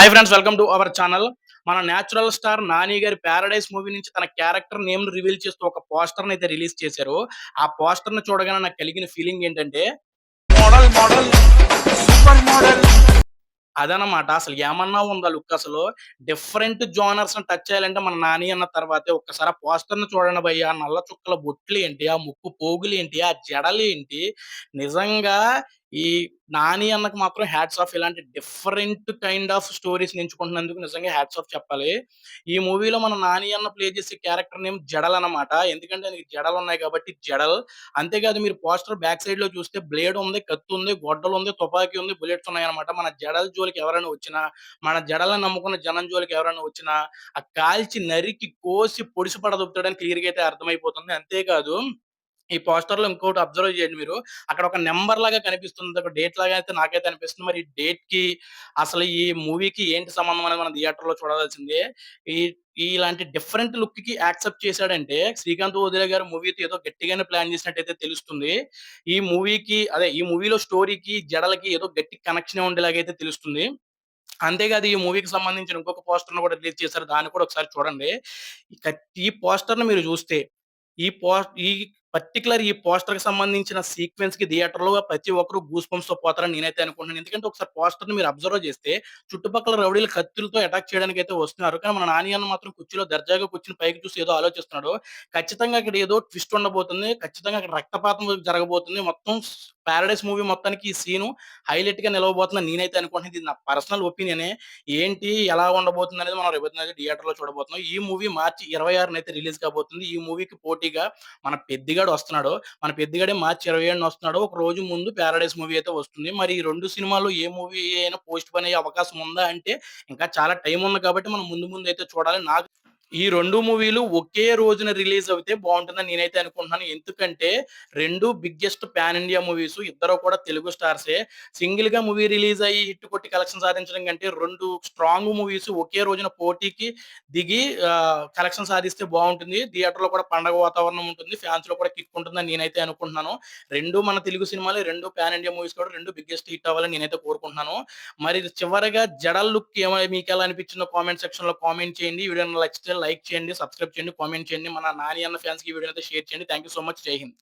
Hi friends welcome to our channel మన natural star Nani గారి paradise movie నుంచి తన క్యారెక్టర్ నేమ్ రివీల్ చేస్తూ ఒక పోస్టర్ అయితే రిలీజ్ చేశారు. ఆ పోస్టర్ను చూడగానే నాకు కలిగిన ఫీలింగ్ ఏంటంటే మోడల్ మోడల్ సూపర్ మోడల్ అదనమాట అసలు ఏమన్నా ఉందా లుక్ అసలు? డిఫరెంట్ జోనర్స్ టచ్ చేయాలంటే మన నాని అన్న తర్వాతే ఒక్కసారి ఆ పోస్టర్ను చూడండి భయ్య. ఆ నల్ల చుక్కల బొట్లు ఏంటి ఆ ముక్కు పోగులు ఏంటి ఆ జడలు ఏంటి? నిజంగా ఈ నాని అన్నకు మాత్రం హ్యాట్స్ ఆఫ్ ఇలాంటి డిఫరెంట్ కైండ్ ఆఫ్ స్టోరీస్ ఎంచుకుంటున్నందుకు నిజంగా హ్యాట్స్ ఆఫ్ చెప్పాలి. ఈ మూవీలో మన నాని అన్న ప్లే చేసే క్యారెక్టర్ నేమ్ జడల్ అన్నమాట. ఎందుకంటే ఆయనకి జడలు ఉన్నాయి కాబట్టి జడల్. అంతేకాదు మీరు పోస్టర్ బ్యాక్ సైడ్లో చూస్తే బ్లేడ్ ఉంది కత్తి ఉంది గొడ్డలు ఉంది తుపాకీ ఉంది బుల్లెట్స్ ఉన్నాయన్నమాట. మన జడల జోలికి ఎవరైనా వచ్చినా మన జడలను నమ్ముకున్న జనం జోలికి ఎవరైనా వచ్చినా ఆ కాల్చి నరికి కోసి పొడిసి పడదొప్పుతాడని క్లియర్గా అయితే అర్థమైపోతుంది. అంతేకాదు ఈ పోస్టర్లో ఇంకోటి అబ్జర్వ్ చేయండి మీరు. అక్కడ ఒక నెంబర్ లాగా కనిపిస్తుంది. ఒక డేట్ లాగా అయితే నాకైతే అనిపిస్తుంది. మరి డేట్కి అసలు ఈ మూవీకి ఏంటి సంబంధం అనేది మనం థియేటర్లో చూడాల్సిందే. ఈ ఇలాంటి డిఫరెంట్ లుక్కి యాక్సెప్ట్ చేశాడంటే శ్రీకాంత్ వదిలే గారు మూవీతో ఏదో గట్టిగానే ప్లాన్ చేసినట్టయితే తెలుస్తుంది. ఈ మూవీకి అదే ఈ మూవీలో స్టోరీకి జడలకి ఏదో గట్టి కనెక్షన్ ఉండేలాగైతే తెలుస్తుంది. అంతేకాదు ఈ మూవీకి సంబంధించిన ఇంకొక పోస్టర్ కూడా రిలీజ్ చేశారు. దాన్ని కూడా ఒకసారి చూడండి. ఈ పోస్టర్ మీరు చూస్తే ఈ పోస్ట్ ఈ పర్టిక్యులర్ ఈ పోస్టర్కి సంబంధించిన సీక్వెన్స్కి థియేటర్ థియేటర్‌లో ప్రతి ఒక్కరు గూస్ బంప్స్‌తో పోతారని నేనైతే అనుకుంటున్నాను. ఎందుకంటే ఒకసారి పోస్టర్ని మీరు అబ్జర్వ్ చేస్తే చుట్టుపక్కల రౌడీలు కత్తులతో అటాక్ అయితే వస్తున్నారు. కానీ మన నాని అన్న మాత్రం కుర్చీలో దర్జాగా కూర్చుని పైకి చూసి ఏదో ఆలోచిస్తున్నాడు. ఖచ్చితంగా అక్కడ ఏదో ట్విస్ట్ ఉండబోతుంది. ఖచ్చితంగా అక్కడ రక్తపాతం జరగబోతుంది. మొత్తం 'పారడైస్' మూవీ మొత్తానికి ఈ సీను హైలైట్‌గా నిలవబోతుందని నేనైతే అనుకుంటున్నాను. ఇది నా పర్సనల్ ఒపీనియనే. ఏంటి ఎలా ఉండబోతుందనేది మనం రేపొద్దున థియేటర్‌లో చూడబోతున్నాం. ఈ మూవీ మార్చి 26నైతే రిలీజ్ కాబోతుంది. ఈ మూవీకి పోటీగా మన పెద్దగా 'పెద్దిగాడు' వస్తున్నాడు. మన 'పెద్దిగాడే' మార్చి 27న వస్తున్నాడు. ఒక రోజు ముందు 'పారడైస్' మూవీ అయితే వస్తుంది. మరి ఈ రెండు సినిమాలు ఏ మూవీ అయినా పని అయ్యే అవకాశం ఉందా అంటే ఇంకా చాలా టైం ఉంది కాబట్టి మనం ముందు ముందు అయితే చూడాలి. నాకు ఈ రెండు మూవీలు ఒకే రోజున రిలీజ్ అవుతే బాగుంటుందని నేనైతే అనుకుంటున్నాను. ఎందుకంటే రెండు బిగ్గెస్ట్ పాన్ ఇండియా మూవీస్. ఇద్దరు కూడా తెలుగు స్టార్సే. సింగిల్‌గా మూవీ రిలీజ్ అయ్యి హిట్ కొట్టి కలెక్షన్ సాధించడం కంటే రెండు స్ట్రాంగ్ మూవీస్ ఒకే రోజున పోటీకి దిగి కలెక్షన్ సాధిస్తే బాగుంటుంది థియేటర్‌లో కూడా పండగ వాతావరణం ఉంటుంది. ఫ్యాన్స్‌లో కూడా కిక్ ఉంటుందని నేనైతే అనుకుంటున్నాను. రెండు మన తెలుగు సినిమాలే. 2 పాన్ ఇండియా మూవీస్ కూడా రెండు బిగ్గెస్ట్ హిట్ అవ్వాలని నేనైతే కోరుకుంటున్నాను. మరి చివరగా జడల్ లుక్ ఏమైనా మీకు ఎలా అనిపించిందో కామెంట్ సెక్షన్‌లో కామెంట్ చేయండి. వీడియో నచ్చితే లైక్ చేయండి, సబ్స్క్రైబ్ చేయండి, కామెంట్ చేయండి. మన నాని అన్న ఫ్యాన్స్కి వీడియో అయితే షేర్ చేయండి. Thank you so much. Jai Hind.